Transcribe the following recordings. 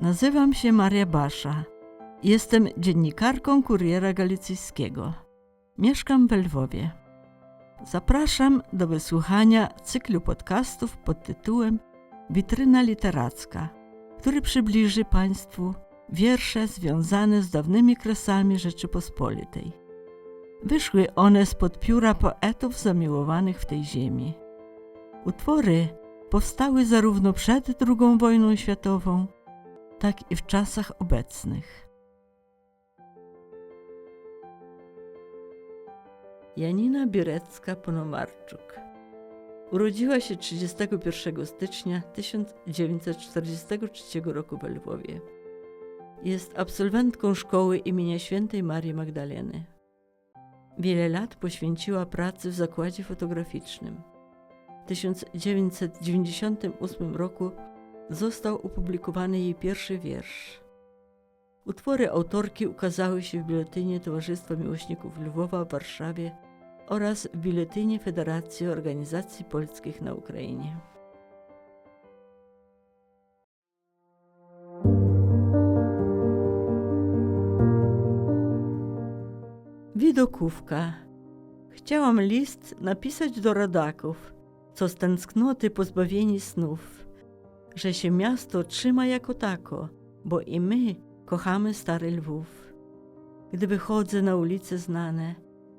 Nazywam się Maria Basza. Jestem dziennikarką Kuriera Galicyjskiego. Mieszkam w Lwowie. Zapraszam do wysłuchania cyklu podcastów pod tytułem Witryna Literacka, który przybliży Państwu wiersze związane z dawnymi kresami Rzeczypospolitej. Wyszły one spod pióra poetów zamiłowanych w tej ziemi. Utwory powstały zarówno przed II wojną światową, tak i w czasach obecnych. Janina Biurecka-Ponomarczuk urodziła się 31 stycznia 1943 roku w Lwowie. Jest absolwentką szkoły imienia świętej Marii Magdaleny. Wiele lat poświęciła pracy w zakładzie fotograficznym. W 1998 roku został opublikowany jej pierwszy wiersz. Utwory autorki ukazały się w Biuletynie Towarzystwa Miłośników Lwowa w Warszawie oraz w Biuletynie Federacji Organizacji Polskich na Ukrainie. Widokówka. Chciałam list napisać do rodaków, co z tęsknoty pozbawieni snów, że się miasto trzyma jako tako, bo i my kochamy stary Lwów. Gdy wychodzę na ulice znane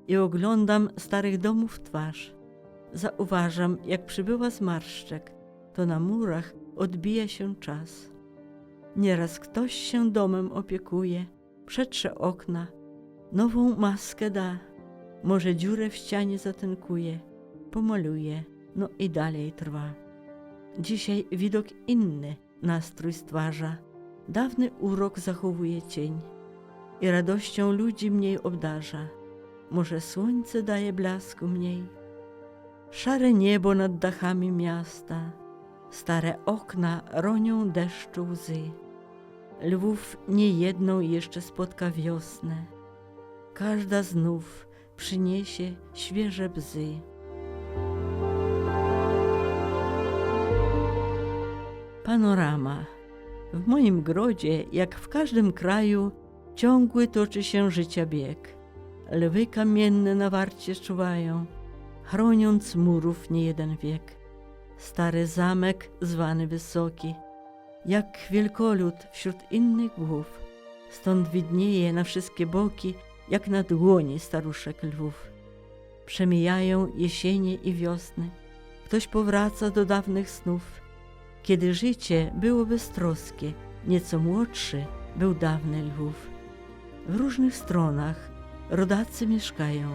i oglądam starych domów twarz, zauważam, jak przybyła zmarszczek, to na murach odbija się czas. Nieraz ktoś się domem opiekuje, przetrze okna, nową maskę da, może dziurę w ścianie zatynkuje, pomaluje, no i dalej trwa. Dzisiaj widok inny nastrój stwarza, dawny urok zachowuje cień i radością ludzi mniej obdarza. Może słońce daje blasku mniej. Szare niebo nad dachami miasta, stare okna ronią deszczu łzy. Lwów niejedną jeszcze spotka wiosnę. Każda znów przyniesie świeże bzy. Panorama. W moim grodzie, jak w każdym kraju, ciągły toczy się życia bieg. Lwy kamienne na warcie czuwają, chroniąc murów niejeden wiek. Stary zamek zwany wysoki, jak wielkolud wśród innych głów, stąd widnieje na wszystkie boki, jak na dłoni staruszek lwów. Przemijają jesienie i wiosny, ktoś powraca do dawnych snów, kiedy życie było beztroskie, nieco młodszy był dawny Lwów. W różnych stronach rodacy mieszkają,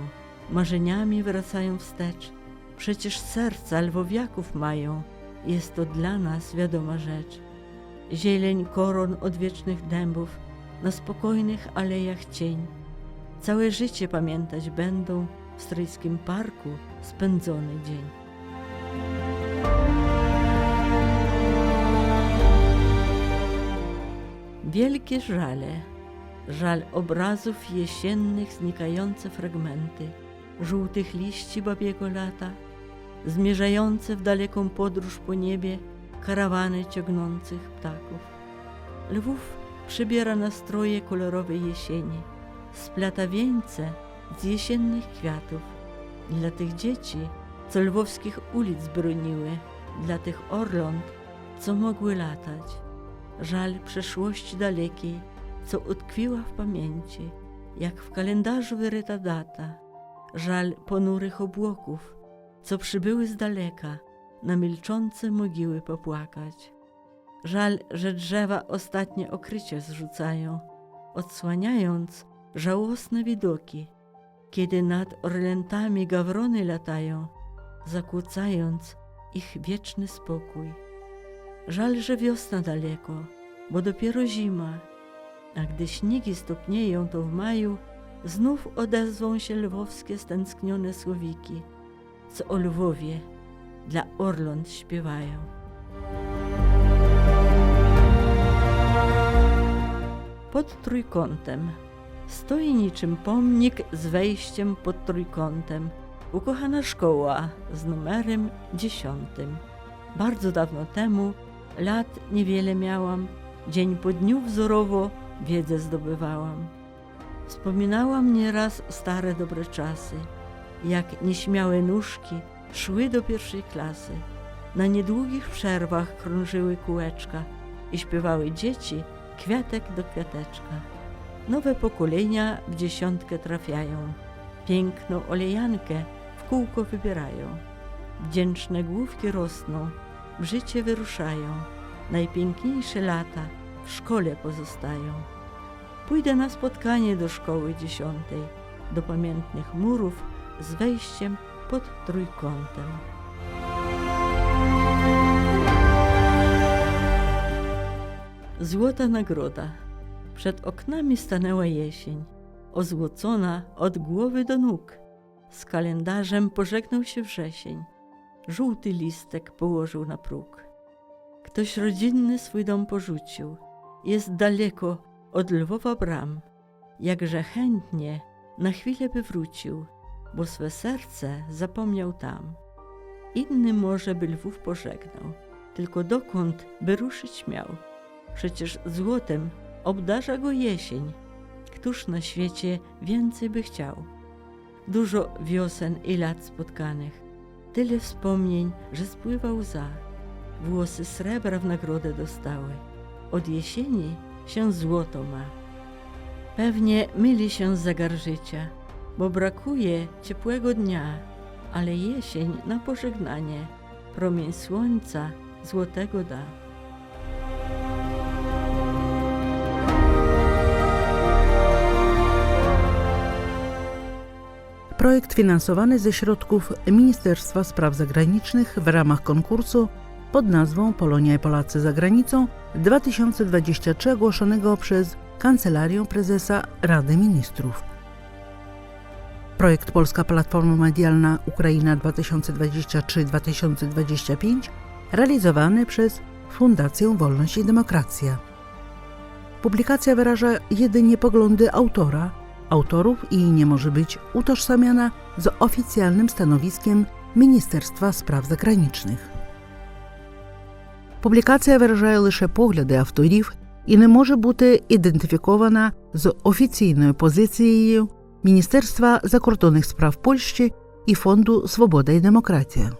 marzeniami wracają wstecz. Przecież serca lwowiaków mają, jest to dla nas wiadoma rzecz. Zieleń koron odwiecznych dębów, na spokojnych alejach cień. Całe życie pamiętać będą w stryjskim parku spędzony dzień. Wielkie żale, żal obrazów jesiennych, znikające fragmenty, żółtych liści babiego lata, zmierzające w daleką podróż po niebie karawany ciągnących ptaków. Lwów przybiera nastroje kolorowej jesieni, splata wieńce z jesiennych kwiatów. Dla tych dzieci, co lwowskich ulic broniły, dla tych orląt, co mogły latać żal przeszłości dalekiej, co utkwiła w pamięci, jak w kalendarzu wyryta data, żal ponurych obłoków, co przybyły z daleka, na milczące mogiły popłakać. Żal, że drzewa ostatnie okrycie zrzucają, odsłaniając żałosne widoki, kiedy nad orlętami gawrony latają, zakłócając ich wieczny spokój. Żal, że wiosna daleko, bo dopiero zima, a gdy śniegi stopnieją, to w maju znów odezwą się lwowskie stęsknione słowiki, co o Lwowie dla Orląt śpiewają. Pod trójkątem stoi niczym pomnik z wejściem pod trójkątem ukochana szkoła z numerem dziesiątym. Bardzo dawno temu, lat niewiele miałam, Dzień po dniu wzorowo wiedzę zdobywałam. Wspominałam nieraz stare dobre czasy, jak nieśmiałe nóżki szły do pierwszej klasy. Na niedługich przerwach krążyły kółeczka i śpiewały dzieci kwiatek do kwiateczka. Nowe pokolenia w dziesiątkę trafiają, piękną olejankę w kółko wybierają. Wdzięczne główki rosną, w życie wyruszają, najpiękniejsze lata w szkole pozostają. Pójdę na spotkanie do szkoły dziesiątej, do pamiętnych murów z wejściem pod trójkątem. Złota nagroda. Przed oknami stanęła jesień, ozłocona od głowy do nóg. Z kalendarzem pożegnał się wrzesień. Żółty listek położył na próg. Ktoś rodzinny swój dom porzucił. Jest daleko od Lwowa bram. Jakże chętnie na chwilę by wrócił, bo swe serce zapomniał tam. Inny może by Lwów pożegnał, tylko dokąd by ruszyć miał? Przecież złotem obdarza go jesień. Któż na świecie więcej by chciał? Dużo wiosen i lat spotkanych, tyle wspomnień, że spływa łza. Włosy srebra w nagrodę dostały. Od jesieni się złoto ma. Pewnie myli się zegar życia, bo brakuje ciepłego dnia, ale jesień na pożegnanie promień słońca złotego da. Projekt finansowany ze środków Ministerstwa Spraw Zagranicznych w ramach konkursu pod nazwą Polonia i Polacy za granicą 2023 ogłoszonego przez Kancelarię Prezesa Rady Ministrów. Projekt Polska Platforma Medialna Ukraina 2023-2025 realizowany przez Fundację Wolność i Demokracja. Publikacja wyraża jedynie poglądy autora, autorów i nie może być utożsamiana z oficjalnym stanowiskiem Ministerstwa Spraw Zagranicznych. Публікація виражає лише погляди авторів і не може бути ідентифікована з офіційною позицією Міністерства закордонних справ Польщі і Фонду Свобода і демократія.